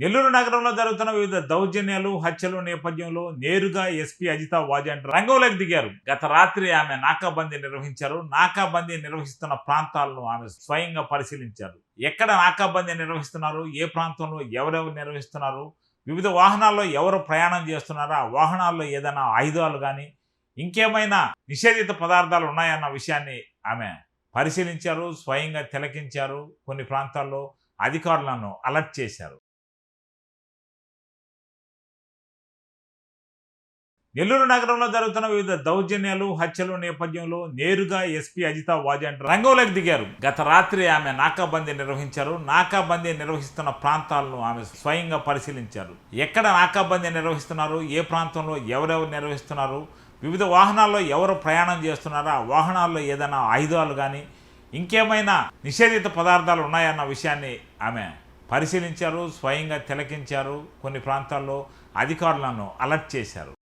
నెల్లూరు నగరంలో జరుగుతున్న వివిధ దౌర్జన్యాలు హత్యలు నేపథ్యంలో నేరుగా ఎస్పీ అజిత వాజంట్ రంగంలోకి దిగారు. గత రాత్రి ఆమె నాకాబందీ నిర్వహించారు. నాకాబందీ నిర్వహిస్తున్న ప్రాంతాలను ఆమె స్వయంగా పరిశీలించారు. ఎక్కడ నాకాబందీ నిర్వహిస్తున్నారు? ఏ ప్రాంతంలో ఎవరెవరు నిర్వహిస్తున్నారు? వివిధ వాహనాల్లో ఎవరు ప్రయాణం చేస్తున్నారా? వాహనాల్లో ఏదైనా ఆయుధాలు కానీ ఇంకేమైనా నిషేధిత పదార్థాలు ఉన్నాయన్న విషయాన్ని ఆమె పరిశీలించారు స్వయంగా తిలకించారు. కొన్ని ప్రాంతాల్లో అధికారులను అలర్ట్ చేశారు. నెల్లూరు నగరంలో జరుగుతున్న వివిధ దౌర్జన్యాలు హత్యలు నేపథ్యంలో నేరుగా ఎస్పీ అజితా వాజంట్ రంగంలోకి దిగారు. గత రాత్రి ఆమె నాకాబందీ నిర్వహించారు. నాకాబందీ నిర్వహిస్తున్న ప్రాంతాలను ఆమె స్వయంగా పరిశీలించారు. ఎక్కడ నాకాబందీ నిర్వహిస్తున్నారు? ఏ ప్రాంతంలో ఎవరెవరు నిర్వహిస్తున్నారు? వివిధ వాహనాల్లో ఎవరు ప్రయాణం చేస్తున్నారో? ఆ వాహనాల్లో ఏదైనా ఆయుధాలు కానీ ఇంకేమైనా నిషేధిత పదార్థాలు ఉన్నాయన్న విషయాన్ని ఆమె పరిశీలించారు స్వయంగా తిలకించారు. కొన్ని ప్రాంతాల్లో అధికారులను అలర్ట్ చేశారు.